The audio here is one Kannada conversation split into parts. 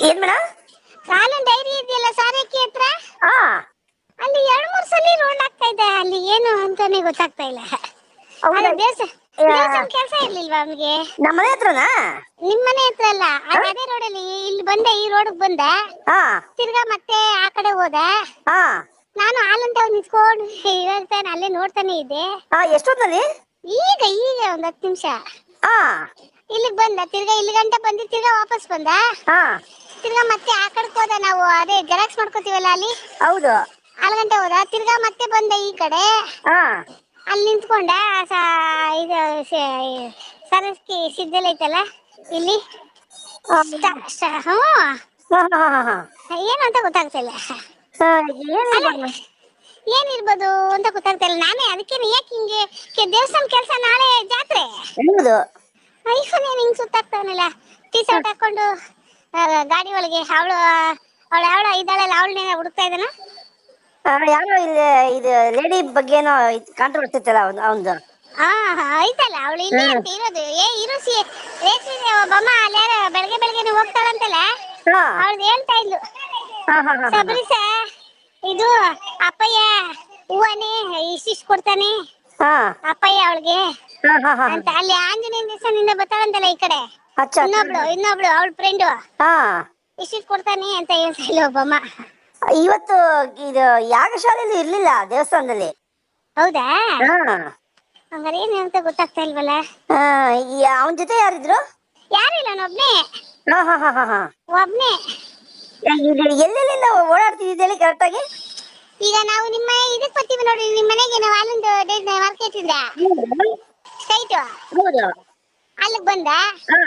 ಏನ್ ಮೇಡಮ್ ಕಾಲನ್ ಡೈರಿ ಇದೆಯಲ್ಲ ಸಾರಕ್ಕಿ ಹತ್ರ? ಹಾ. ಅಲ್ಲಿ ಎರಡ್ ಮೂರ್ ಸಲ ರೋಡ್ ಆಗ್ತಾ ಇದೆ. ಅಲ್ಲಿ ಏನು ಅಂತಾನೆ ಗೊತ್ತಾಗ್ತಾ ಇಲ್ಲ. ಹೌದಾ? ಅದೇ ದೇವಸ್ಥಾನ ದೇವಸ್ಥಾನ ಕೆಲಸ ಇರ್ಲಿಲ್ವಾ ನಮ್ಗೆ ನಮ್ಮ ಮನೆ ಹತ್ರನಾ? ನಿಮ್ ಮನೆ ಹತ್ರ ಅಲ್ಲ ಅದ್ ಅದೇ ರೋಡಲ್ಲಿ ಇಲ್ಲಿ ಬಂದೆ ಈ ರೋಡ್ ಬಂದೆ. ಹಾ. ತಿರ್ಗಾ ಮತ್ತೆ ಆ ಕಡೆ ಹೋದೆ. ಹಾ. ನಾನು ಹಾಲಂತ ನಿಂತ್ಕೊಂಡು ಹೇಳ್ತಾನೆ ಅಲ್ಲೇ ನೋಡ್ತಾನೆ ಇದ್ದೆ. ಹಾ ಎಷ್ಟೊತ್ತಲ್ಲಿ? ಈಗ ಈಗ ಒಂದ್ ಹತ್ತು ನಿಮಿಷ. ಹಾ. ಇಲ್ಲಿಗ್ ಬಂದ ತಿರ್ಗಾ ಇಲ್ಲಿ ಗಂಟೆ ಬಂದಿ ತಿರ್ಗಾ ವಾಪಸ್ ಬಂದ. ಹಾ. ತಿರ್ಗಾ ಮತ್ತೆ ಆ ಕಡೆ ಹೋದ ನಾವು ಅದೇ ಜೆರಾಕ್ಸ್ ಮಾಡ್ಕೋತೀವಲ್ಲ ಅಲ್ಲಿ? ಹೌದು. ಅಲ್ಲಿ ಗಂಟೆ ಹೋದ ತಿರ್ಗಾ ಮತ್ತೆ ಬಂದೆ ಈ ಕಡೆ. ಹಾ. ಅಲ್ಲಿ ನಿಂತ್ಕೊಂಡ ಸ- ಇದು ಸ- ಸರಸ್ಕಿ ಸಿದ್ಧಲ್ ಐತಲ್ಲ ಇಲ್ಲಿ? ಸ್ಟ- ಸ್ಟ- ಹ್ಞೂ. ಹಾ ಹಾ ಹಾ ಹಾ. ಏನು ಅಂತ ಗೊತ್ತಾಗ್ತಿಲ್ಲ ಆ, ಏನ್ ಏನಿರ್ಬೋದು ಅಂತ ಗೊತ್ತಾಗ್ತಿಲ್ಲ ನಾನೇ ಅದಕ್ಕೆ ಯಾಕೆ ಹಿಂಗೆ ಕೆ- ದೇವಸ್ಥಾನ ಕೆಲಸ ನಾಳೆ ಜಾತ್ರೆ? ಹೌದು. ಐಫೋನ್ ಏನು ಹಿಂಗ್ ಸುತ್ತಾಗ್ತಾವನಲ್ಲ ಟೀ ಶರ್ಟ್ ಹಾಕೊಂಡು ಗಾಡಿ ಒಳಗೆ ಅವಳು ಅವಳು ಅವಳ ಇದ್ದಾಳಲ್ಲ ಅವಳನ್ನೇ ಹುಡುಕ್ತಾ ಇದ್ದಾನ? ಯಾರೋ ಇಲ್ಲಿ ಇದು ಲೇಡಿ ಬಗ್ಗೆ ಏನೋ ಕಾಂಟ್ರವರ್ಸಿ ಇತ್ತಲ್ಲ ಅವ್ನು ಅವನ್ದು. ಹಾ ಐತಲ್ಲ ಅವಳು ಇಲ್ಲೇ ಅಂತ ಇರೋದು. ಏ ಇರು ಸಿ ರೇಷ್ಮೆ ಒಬ್ಬಮ್ಮ ಅಲ್ಲಾರ ಬೆಳಗ್ಗೆ ಬೆಳಗ್ಗೆ ಹೋಗ್ತಾಳಂತಲ್ಲ? ಅವಳು ಹೇಳ್ತಾ ಇದ್ಲು. ಸಬರಿಸ ಇದು ಅಪ್ಪಯ್ಯ ಹೂವನೇ ಇಷ್ಟಿಷ್ಟು ಕೊಡ್ತಾನೆ. ಹಾ. ಅಪ್ಪಯ್ಯ ಅವಳಿಗೆ. ಅಂತ ಅಲ್ಲಿ ಆಂಜನೇಯ ದೇವಸ್ಥಾನದಿಂದ ಬರ್ತಾಳಂತಲ್ಲ ಈ ಕಡೆ. ಅಚ್ಚಾ. ಇನ್ನೊಬ್ಳು ಇನ್ನೊಬ್ಳು ಅವಳ ಫ್ರೆಂಡು ಹಾ. ಇಷ್ಟಿಷ್ಟು ಕೊಡ್ತಾನೆ ಅಂತ ಹೇಳ್ತಾ ಇಲ್ಲ ಒಬ್ಬಮ್ಮ. ಇವತ್ತು ಇದು ಯಾಗಶಾಲೆಯಲ್ಲಿ ಇರ್ಲಿಲ್ಲ ದೇವಸ್ಥಾನದಲ್ಲಿ? ಹೌದಾ? ಹಂಗಾರೆ ಏನು ಅಂತ ಗೊತ್ತಾಗ್ತಾ ಇಲ್ವಲ್ಲ? ಅವನ ಜೊತೆ ಯಾರಿದ್ರು? ಯಾರು ಇಲ್ಲ ಒಬ್ನೇ. ಒಬ್ನೇ. ಎಲ್ಲೆಲ್ಲಿಂದ ಓಡಾಡ್ತಿದ್ದೆ ಹೇಳಿ ಕರೆಕ್ಟಾಗಿ? ಈಗ ನಾವು ನಿಮ್ಮ ಇದಕ್ಕೆ ಬರ್ತೀವಿ ನೋಡಿ ನಿಮ್ಮ ಮನೆಗೆ ನಾವು ಅಲ್ಲಿಂದ ಮಾರ್ಕೆಟ್ ಇಂದ ಸ್ಟ್ರೈಟ್ ಹೌದು ಅಲ್ಲಿಗೆ ಬಂದ? ಹಾ.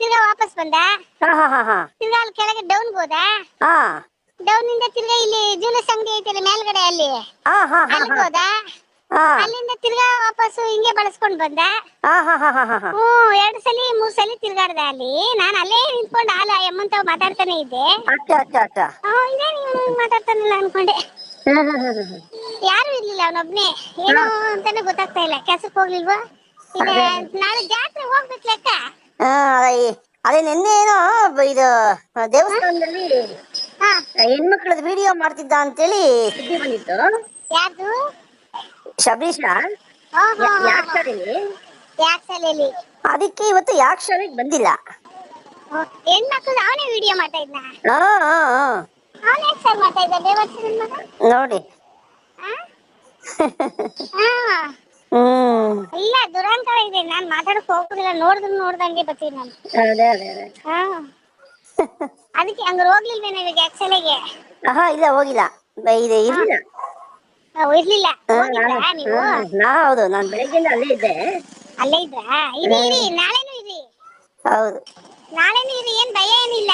ತಿರ್ಗಾ ವಾಪಸ್ ಬಂದ? ಹಾ ಹಾ ಹಾ ಹಾ. ತಿರ್ಗಾ ಅಲ್ಲಿ ಕೆಳಗೆ ಡೌನ್ ಹೋದ? ಹಾ. ಡೌನ್ ಇಂದ ತಿರ್ಗಾ ಇಲ್ಲಿ ಜ್ಯೂಲಸ್ ಅಂಗಡಿ ಐತಲ್ಲ ಮೇಲ್ಗಡೆ ಅಲ್ಲಿ? ಹಾ ಹಾ ಹಾ ಅಲ್ಲಿಗೆ ಹೋದ? ಹಾ. ಅಲ್ಲಿಂದ ತಿರ್ಗಾ ವಾಪಸ್ ಹಿಂಗೆ ಬಳಸ್ಕೊಂಡ್ ಬಂದ? ಹಾ ಹಾ ಹಾ ಎರಡ್ ಸಲಿ ಮೂರ್ ಸಲಿ ತಿರ್ಗಾಡ್ದೆ ಅಲ್ಲಿ. ನಾನು ಅಲ್ಲೇ ನಿಂತ್ಕೊಂಡು ಹಾಲ ಎಮ್ಮಂತ ಮಾತಾಡ್ತಾನೆ ಇದ್ದೆ. ಅಚ್ಚ ಅಚ್ಚ ಮಾತಾಡ್ತಾನಲ್ಲ ಅನ್ಕೊಂಡೆ. ಹ್ಮ್ ಹ್ಮ್ ಹ್ಮ್ ಹ್ಮ್. ಯಾರು ಇರ್ಲಿಲ್ಲ ಅವನೊಬ್ನೇ? ಏನು ಅಂತಾನೆ ಗೊತ್ತಾಗ್ತಾ ಇಲ್ಲ. ಕೆಲ್ಸಕ್ಕೆ ಹೋಗ್ಲಿಲ್ವಾ? ನಾಳೆ ಜಾತ್ರೆ ಹೋಗ್ಬೇಕು ಲೆಕ್ಕ ಅದೇ- ನಿನ್ನೆ ಏನೋ ಇದು ದೇವಸ್ಥಾನದಲ್ಲಿ ಹೆಣ್ಮಕ್ಳದ್ ವಿಡಿಯೋ ಮಾಡ್ತಿದ್ದ ಅಂತೇಳಿ ಸುದ್ದಿ ಬಂದಿತ್ತು? ಯಾರ್ದು? ಶಬರೀಶ ಓಹೋ ಯಾಕೆ ಶಾಲೆಯಲ್ಲಿ ಯಾಕೆ ಶಾಲೆಯಲ್ಲಿ ಅದಕ್ಕೆ ಇವತ್ತು ಯಾಕೆ ಶಾಲೆಗೆ ಬಂದಿಲ್ಲ. ಹೆಣ್ಮಕ್ಳು ಅವನೇ ವಿಡಿಯೋ ಮಾಡ್ತಾ ಇದ್ನ? ಅವನೇ ಯಾಕೆ ಸರ್ ಮಾಡ್ತಾ ಇದ್ದ ದೇವಸ್ಥಾನ ಮಗ? ನೋಡಿ. ಹಾ? ಹ್ಮ್ ಇಲ್ಲ ದುರಂತ ಇದೆ. ನಾನ್ ಮಾತಾಡಕ್ ಹೋಗುದಿಲ್ಲ ನೋಡಿದ್ರು ನೋಡ್ದಂಗೆ ಬರ್ತೀನಿ ನಾನು. ಅದೇ ಅದೇ ಅದೇ. ಹಾ. ಅದಕ್ಕೆ ಹಂಗ ಹೋಗ್ಲಿಲ್ವೇನೋ ಇವಾಗ ಆಕ್ಚುಲಿಗೆ ಆಹಾ ಇಲ್ಲ ಹೋಗಿಲ್ಲ. ಬ- ಇದು ಇರ್ಲಿಲ್ಲ. ಇರ್ಲಿಲ್ಲ. ಹಾ, ಹೋಗಿದ್ರಾ ನಾನು- ನೀವು? ಹಾ, ನಾ ಹೌದು. ನಾನು ಬೆಳಗ್ಗೆಯಿಂದ ಅಲ್ಲೇ ಇದ್ದೆ. ಅಲ್ಲೇ ಇದ್ರಾ? ಇರಿ ಇರಿ. ನಾಳೆನೂ ಇರಿ. ಹೌದು. ನಾಳೆನು ಇರಿ. ಏನ್ ಭಯ ಏನಿಲ್ಲ.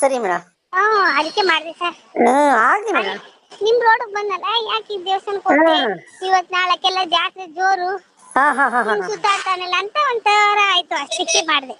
ಸರಿ ಮೇಡಮ್ ಹ್ಮ್ ಅದಕ್ಕೆ ಮಾಡಿದೆ ಸರ್. ಹ್ಮ್ ಆಗ್ಲಿ ಮೇಡಮ್ ನಿಮ್ ರೋಡ್ ಬಂದಲ್ಲ? ಯಾಕೆ ಈ ದೇವಸ್ಥಾನಕ್ಕೆ ಹೋಗ್ತೆ. ಇವತ್ ನಾಳಕ್ಕೆಲ್ಲ ಜಾತ್ರೆ ಜೋರು. ಸುತ್ತಾಡ್ತಾನಲ್ಲ ಅಂತ ಒಂಥರ ಆಯ್ತು. ಅಷ್ಟಕ್ಕೆ ಮಾಡಿದೆ.